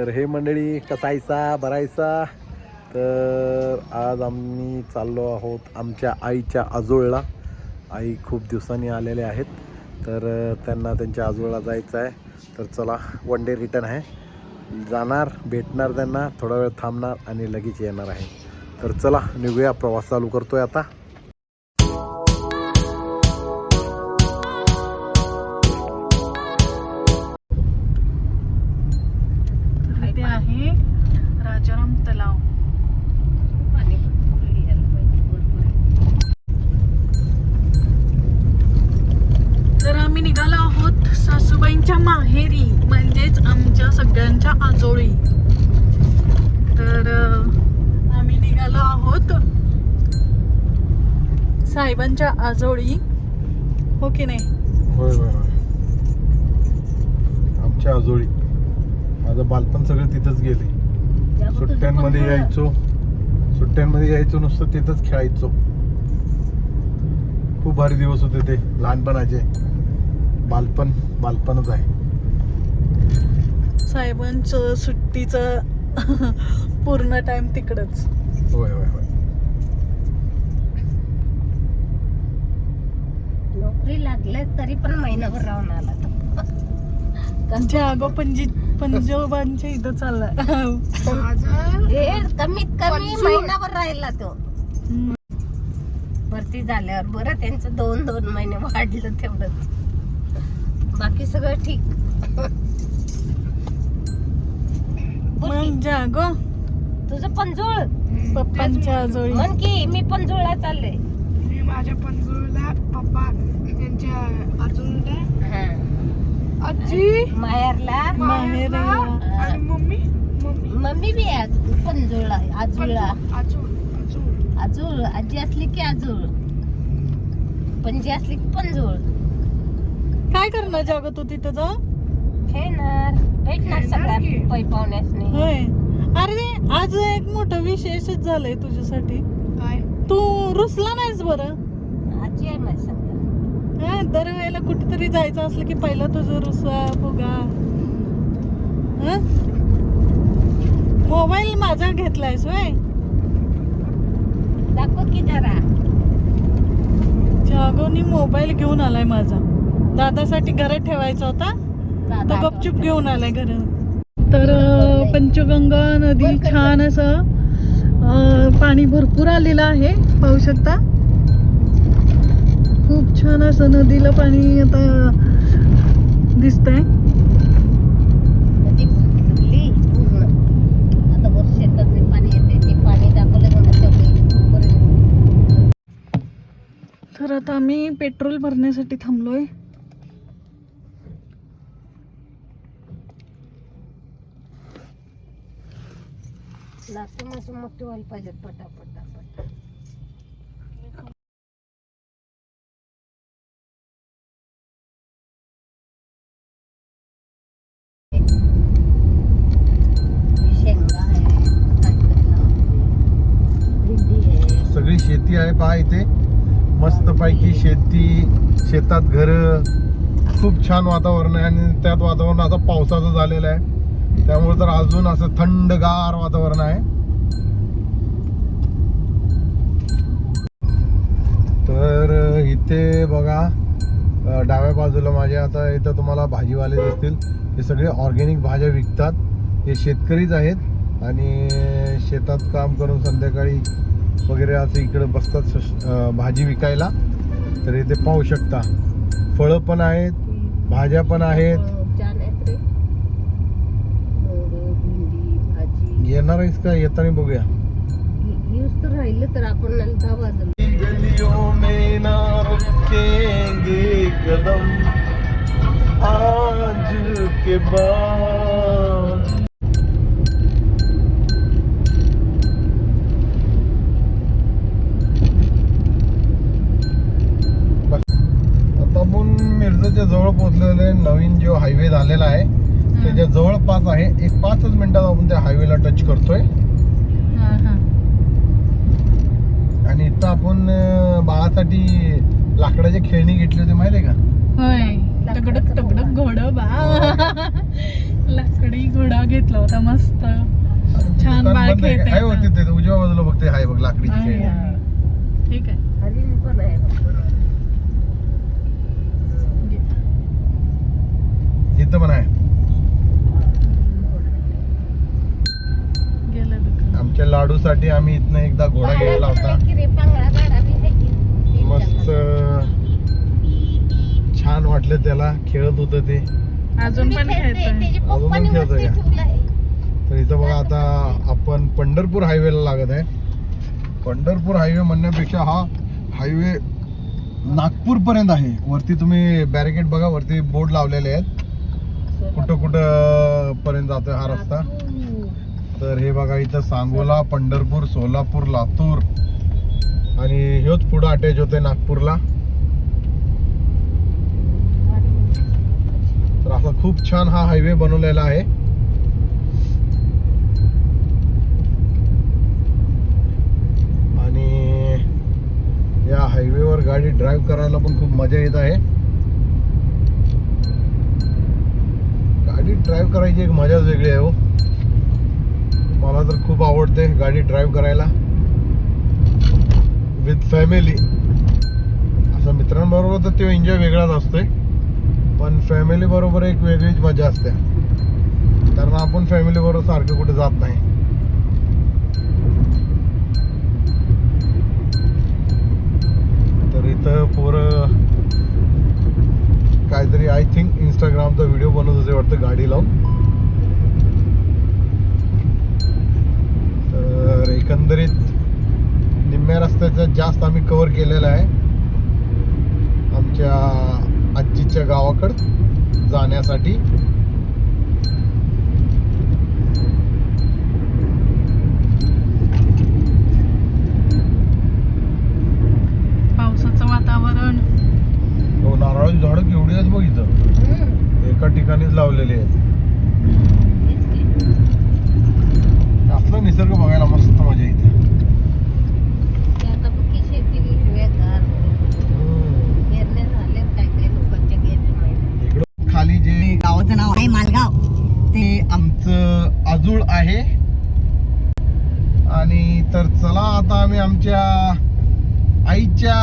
तर हे मंडळी कसायचा भरायचा तर आज आम्ही चाललो आहोत आमच्या आईच्या आजोळला. आई खूप दिवसांनी आलेले आहेत. तर त्यांना त्यांच्या आजोळला जायचं आहे. तर चला वन डे रिटर्न आहे. जाणार भेटणार त्यांना थोडा वेळ थांबणार आणि लगेच येणार आहे. तर चला निघूया. प्रवास चालू करतो आहे आता. आजोळी हो की नाही? होय होय होय. आमच्या आजोळी माझं बालपण सगळं तिथंच गेले सुट्ट्यांमध्ये यायचो. सुट्ट्यांमध्ये यायचो नुसतं तिथंच खेळायचो. खूप भारी दिवस होते ते लहानपणाचे. बालपण बालपणच आहे. साहेबांचं सुट्टीचं पूर्ण टाइम तिकडच. होय होय होय. नोकरी लागले तरी पण महिनाभर राहून आला तो. जागो पणजी पंजोबांच्या इथं चाललाय. हे कमीत कमी महिनाभर राहिला तो. भरती झाल्यावर बरं त्यांचं दोन दोन महिने वाढलं तेवढंच. बाकी सगळं ठीक. मग जागो तुझं पण जुळ पप्पांच्या आजोळी. म्हण की मी पण जुळला चालले मी माझ्या पंजोळीला पप्पा हा. आजी. माहेरला. माहेर आणि मम्मी? मम्मी. बी आज. पण जुळला आजुळला आजोळ. आजी असली की आजूळ. पणजी असली की पंजूळ काय करणार जागो तू तिथं जाऊन खेळणार. भेटणार सगळ्या. पै पाहुण्यासनी. होय. अरे आज एक मोठं विशेषच झालंय तुझ्यासाठी. काय? तू रुसला नाहीस बरं? आजी आहे हा दरवेळेला कुठेतरी जायचं असलं की पहिला तुझं रुसा फुगा. मोबाईल माझा घेतलायस होय? दाखव की जरा. जागोनी मोबाईल घेऊन आलाय माझा. दादासाठी घरात ठेवायचा होता. तो दादा गपचूप घेऊन आलाय घरात तर पंचगंगा नदी छान असं अं, पाणी भरपूर आलेलं आहे पाहू शकता. छान असं नदीला पाणी आता दिसतंय. तर आता आम्ही पेट्रोल भरण्यासाठी थांबलोय. मोठी व्हायला पाहिजे पटापट. शेती आहे पहा इथे. मस्त पैकी शेती शेतात घर. खूप छान वातावरण आहे आणि त्यात वातावरण आता पावसाचं झालेलं आहे. त्यामुळे तर अजून असं थंडगार वातावरण आहे. तर इथे बघा डाव्या बाजूला माझ्या आता इथं तुम्हाला भाजीवाले दिसतील. हे सगळे ऑर्गॅनिक भाज्या विकतात. हे शेतकरीच आहेत आणि शेतात काम करून संध्याकाळी वगैरे असं इकडे बसतात भाजी विकायला. तर इथे पाहू शकता. फळं पण आहेत भाज्या पण आहेत. येणार आहेस का? येताना बघूया. यूज तर राहिलं तर आपण दहा वाजून गलियों में ना रुकेंगे कदम. आज के बाद आपण मिरजच्या जवळ पोहोचलेलो नवीन जो हायवे झालेला आहे त्याच्या जवळपास आहे एक पाचच मिनिटात आपण त्या हायवेला टच करतोय. हा हा. आणि इथं आपण बाळासाठी लाकडाची खेळणी घेतली होती माहिती आहे का? होय. टकडक टकडक घोडं बा. लाकडी घोडा घेतला होता मस्त. छान बाळ खेळत? आहे हो तिथे उजव्या बाजूला बघते हाय बघ खेळणी. ठीक आहे हरिण पण आहे इथं पण आहे गेलं दुकान आमच्या लाडूसाठी आम्ही इथनं एकदा घोडा घेतला होता. मस्त छान वाटलं त्याला खेळत होतं ते. अजून पण खेळते, अजून पण? ठेवलंय. तर इथं बघा आता आपण पंढरपूर हायवेला लागत आहे. पंढरपूर हायवे म्हणण्यापेक्षा हा हायवे नागपूर पर्यंत आहे. वरती तुम्ही बॅरिकेड बघा वरती बोर्ड लावलेले आहेत. कुठं कुठं पर्यंत जातोय हा रस्ता. तर हे बघा इथं सांगोला पंढरपूर सोलापूर लातूर आणि ह्योच पुढं अटॅच होते नागपूरला. तर असा खूप छान हा हायवे बनवलेला आहे. आणि या हायवेवर गाडी ड्राईव्ह करायला पण खूप मजा येत आहे. गाडी ड्राईव्ह करायची एक मजाच वेगळी आहे हो. मला तर खूप आवडते गाडी ड्राईव्ह करायला. विथ फॅमिली असं मित्रांबरोबर तर तो एन्जॉय वेगळाच असतोय. पण फॅमिलीबरोबर एक वेगळीच मजा असते. कारण आपण फॅमिलीबरोबर सारखं कुठे जात नाही. तर इथं पोरं काहीतरी आय थिंक इंस्टाग्रामचा व्हिडिओ बनवत होते वाटतं गाडी लावून तर एकंदरीत निम्म्या रस्त्याचा जास्त आम्ही कव्हर केलेला आहे. आमच्या आजीच्या गावाकडं जाण्यासाठी. पावसाचं वातावरण. हो नारळाची झाडं केवढी आहेत बघ इथं. एका ठिकाणीच लावलेली आहेत. असलं निसर्ग बघायला मस्त मजा येते ते आता बघ की शेती बी हिरव्यागार. पेरण्या झाल्यात काय काय लोकांच्या गेल्या महिन्यात. इकडं खाली जे गावाचं नाव आहे मालगाव ते आमचं आजूळ आहे आणि तर चला आता आम्ही आमच्या आईच्या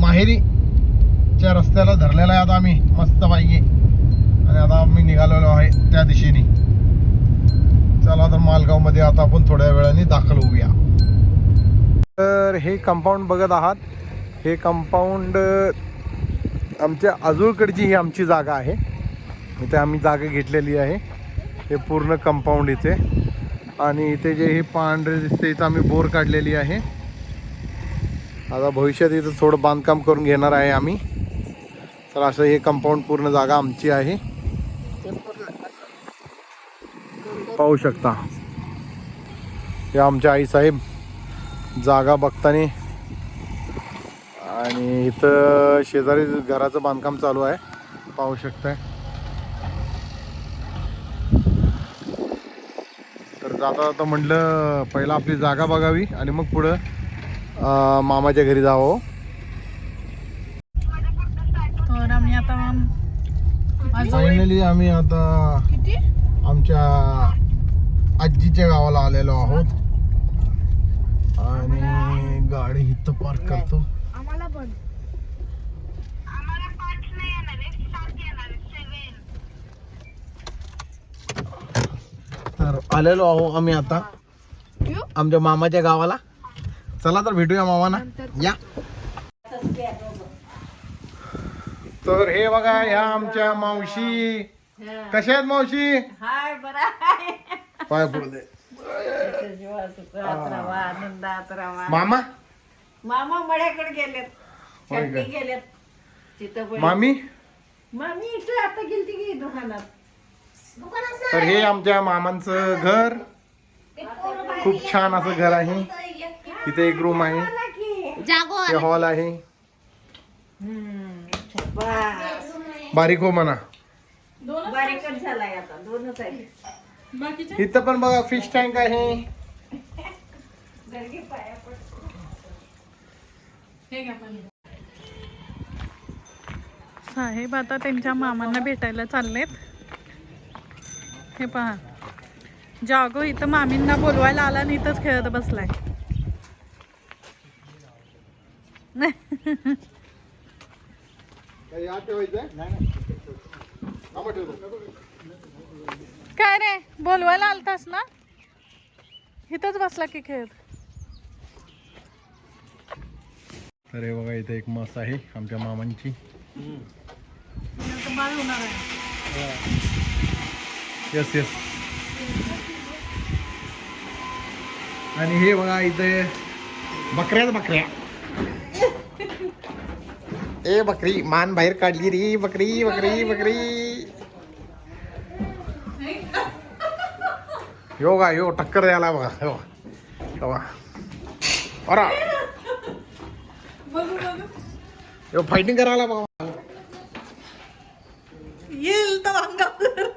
माहेरीच्या रस्त्याला धरलेला आहे आता आम्ही मस्त पाहिजे आणि आता आम्ही निघालेलो आहे त्या दिशेने चला मध्ये आता आपण थोड्या वेळाने दाखल होऊया. तर हे कंपाऊंड बघत आहात. हे कंपाऊंड आमच्या आजूळकडची ही आमची जागा आहे. इथे आम्ही जागा घेतलेली आहे. हे पूर्ण कंपाऊंड इथे. आणि इथे जे हे पांढरे दिसते इथं आम्ही बोर काढलेली आहे. आता भविष्यात इथं थोडं बांधकाम करून घेणार आहे आम्ही. तर असं हे कंपाऊंड पूर्ण जागा आमची आहे. पाहू शकता. हे आमच्या आईसाहेब जागा बघताना आणि इथं शेजारी घराचं बांधकाम चालू आहे. पाहू शकताय. तर जाता जाता म्हटलं पहिला आपली जागा बघावी आणि मग पुढं मामाच्या घरी जावं. तर आम्ही आता फायनली आम्ही आता आमच्या आजीच्या गावाला आलेलो आहोत. आणि गाडी इथं पार्क करतो. आम्हाला पण. तर आलेलो आहो आम्ही आता? आमच्या मामाच्या गावाला. चला तर भेटूया मामाना. या. तर हे बघा ह्या आमच्या मावशी. कशा आहेत मावशी? हाय बरं आहे. पाय पडू दे जीवा सुखात राहा आनंदात राहा मामा? मामा मळ्याकडे गेलेत. होय शेती का? गेलेत. तिथं पण- मामी? मामी इकडे आता गेलती की दुकानात. तर हे आमच्या मामांचं घर. खूप छान असं घर आहे. इथे एक रूम आहे. जागो ते हॉल आहे. बारीक हो म्हणा. बारीकच झालाय आता. दोनच आहे इथं पण बघा फिश टँक आहे. हे साहेब आता त्यांच्या मामांना भेटायला चाललेत. हे पहा. जागो इथं मामींना बोलवायला आला आणि इथंच खेळत बसलाय. काय रे? बोलवायला आलतास ना? इथंच बसला की खेळत तर हे बघा इथे एक मस आहे आमच्या मामांची. आता बाळ होणार आहे येस येस आणि हे बघा इथे बकऱ्याच बकऱ्या. ए बकरी मान बाहेर काढली रे बकरी बकरी बकरी. यो का यो टक्कर द्यायला बघा हो बघा. अरा. यो फायटिंग करायला बघा. येईल तर अंगावर.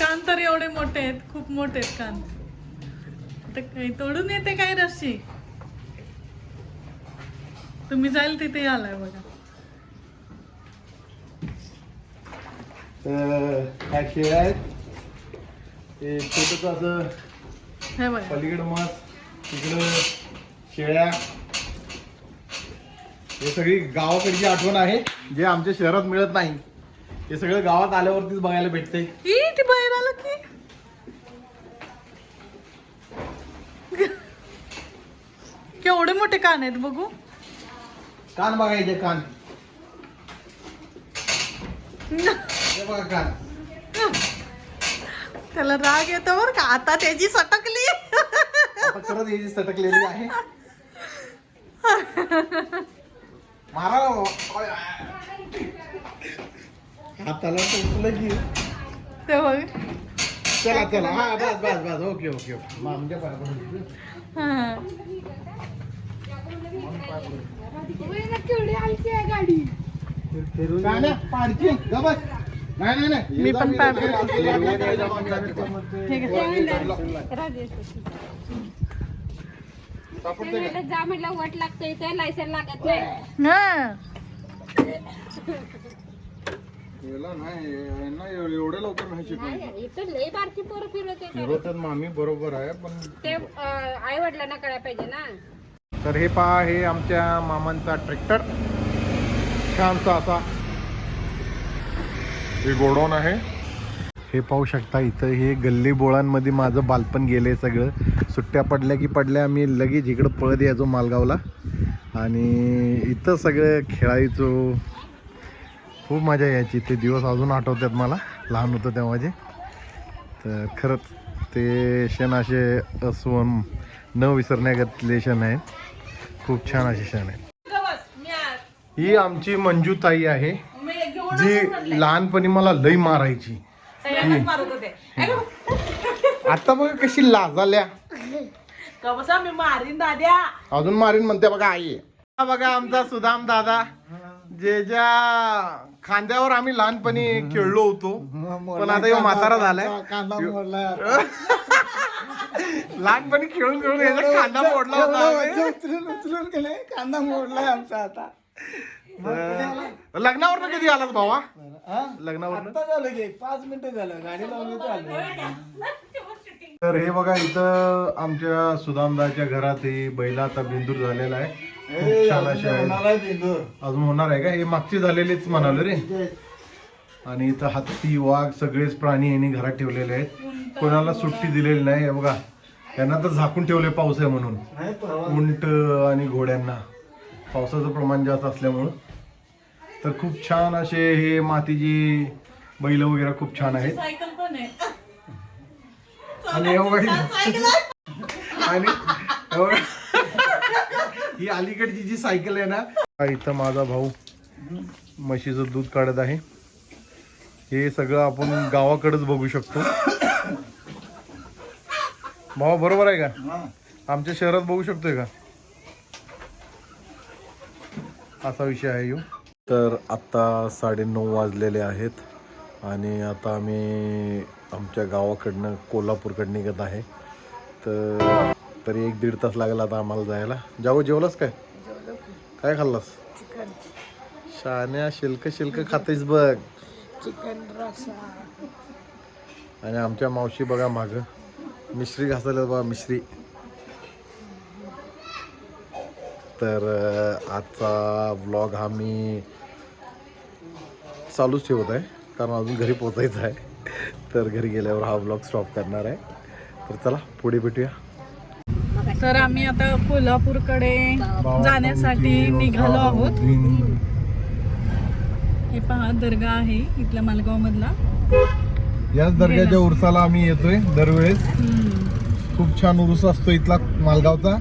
कान तर एवढे मोठे आहेत खूप मोठे आहेत कान. तोडून येते काय रस्सी? तुम्ही जाईल तिथे आलाय बघा. ते असं हे बघा. पलीकडं मस तिकडं शेळ्या. हे सगळी गावाकडची आठवण आहे जे आमच्या शहरात मिळत नाही. हे सगळं गावात आल्यावरतीच बघायला भेटते ई ती बाहेर आलं की? केवढे मोठे कान आहेत बघू. कान हे बघा कान. त्याला राग येतो बर का? आता त्याची सटकली. आता खरंच याची सटकलेली आहे. मारा. हाताला टोचलं की. ते बघ. चला चला. हा बस बस बस. Okay okay okay. म्हणजे हा. काय नाही, पाडची. जा बस. नाही नाही नाही. मी पण पाय? जा म्हटलं वट लागतंय ते लायसन लागत नाही. हा. एवढ्या लवकर नाही शिकवलं. नाही, इथं लय बारकी पोरं फिरवते. फिरवतात मामी बरोबर आहे पण ते आई वडिलांना कळायला पाहिजे ना. तर हे पहा हे आमच्या मामांचा ट्रॅक्टर. छानसा असा. हे गोडाऊन आहे. हे पाहू शकता इथं हे गल्ली बोळांमध्ये माझं बालपण गेलं आहे सगळं. सुट्ट्या पडल्या की पडल्या मी लगेच इकडं पळत यायचो मालगावला. आणि इथं सगळं खेळायचो. खूप मजा यायची. ते दिवस अजून आठवतात मला. लहान होतो तेव्हाचे तर खरंच ते क्षण असे असून न विसरण्यागतले क्षण आहेत. खूप छान असे क्षण आहेत ही आमची मंजू ताई आहे जी लहानपणी मला लई मारायची. आता बघा कशी लाजाल्या. कसा मी मारीन दाद्या. अजून मारीन म्हणते बघा आई. हा बघा आमचा सुदाम दादा. जे ज्या खांद्यावर आम्ही लहानपणी खेळलो होतो. पण आता ह्यो म्हातारा झालाय. लहानपणी खेळून खेळून याचा खांदा मोडला होता आम्ही. कांदा मोडलाय आमचा आता. लग्नावर कधी आलात भावा? लग्नावर आता झालं की पाच मिनिटं झालं. गाडी लावली तर आलं. तर हे बघा इथं आमच्या सुदामदाच्या घरात हे बैला आता बिंदूर झालेला आहे. खूप छान असे आहेत. होणार आहे बिंदूर. अजून होणार आहे का? हे मागची झालेलीच म्हणालो रे. आणि इथं हत्ती वाघ सगळेच प्राणी यांनी घरात ठेवलेले आहेत. कोणाला सुट्टी दिलेली नाही. हे बघा त्यांना तर झाकून ठेवले पाऊस आहे म्हणून. नाही परवा उंट आणि घोड्यांना. पावसाचं प्रमाण जास्त असल्यामुळं. तर खूप छान असे हे मातीची बैल वगैरे खूप छान आहेत. सायकल पण आहे. आणि एवढी आणि एवढं- ही अलीकडची जी सायकल आहे ना हा इथं माझा भाऊ म्हशीचं दूध काढत आहे. हे सगळं आपण गावाकडेच बघू शकतो. भाऊ बरोबर आहे का? आमच्या शहरात बघू शकतोय का? असा विषय आहे यो. तर आत्ता साडेनऊ वाजलेले आहेत आणि आता आम्ही आमच्या गावाकडनं कोल्हापूरकडं निघत आहे. तर तरी एक दीड तास लागला आता आम्हाला जायला. जाऊ जेवलास काय? काय खाल्लास? शान्या शिल्क शिल्क खातेस बघ. चिकन रसा आणि आमच्या मावशी बघा माग. मिश्री घासायला बघा मिश्री. तर आजचा व्लॉग हा मी चालूच ठेवत आहे कारण अजून घरी पोचायचं आहे. तर घरी गेल्यावर हा व्लॉग स्टॉप करणार आहे. तर चला पुढे भेटूया. तर आम्ही आता कोल्हापूरकडे जाण्यासाठी निघालो आहोत. हे पहा दर्गा आहे इथल्या मालगाव मधला याच दर्ग्याच्या उरसाला आम्ही येतोय दरवेळेस. खूप छान उरूस असतो इथला मालगावचा.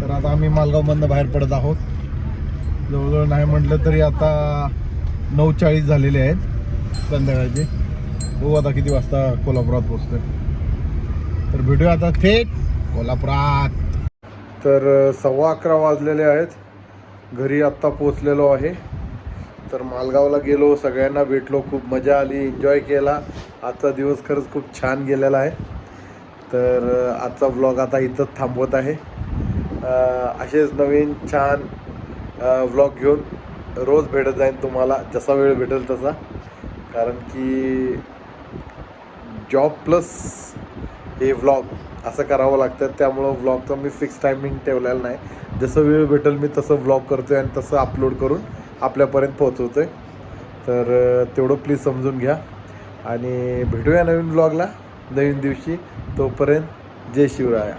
तर आता आम्ही मालगावमधनं बाहेर पडत आहोत. जवळजवळ नाही म्हटलं तरी आता नऊ चाळीस झालेले आहेत संध्याकाळचे. बघू आता किती वाजता कोल्हापुरात पोचतोय तर भेटूया आता थेट कोल्हापुरात. तर सव्वा अकरा वाजलेले आहेत. घरी आत्ता पोचलेलो आहे. तर मालगावला गेलो सगळ्यांना भेटलो खूप मजा आली एन्जॉय केला. आजचा दिवस खरंच खूप छान गेलेला आहे. तर आजचा व्लॉग आता इथंच थांबवत आहे. असेच नवीन छान व्लॉग घेऊन रोज भेटत जाईन तुम्हाला जसा वेळ भेटेल तसा. कारण की जॉब प्लस हे व्लॉग असं करावं लागतं त्यामुळं व्लॉगचा मी फिक्स टायमिंग ठेवलेला नाही. जसं वेळ भेटेल मी तसं व्लॉग करतो आहे आणि तसं अपलोड करून आपल्यापर्यंत पोहोचवतो आहे तर तेवढं प्लीज समजून घ्या. आणि भेटूया नवीन ब्लॉगला नवीन दिवशी. तोपर्यंत जय शिवराया.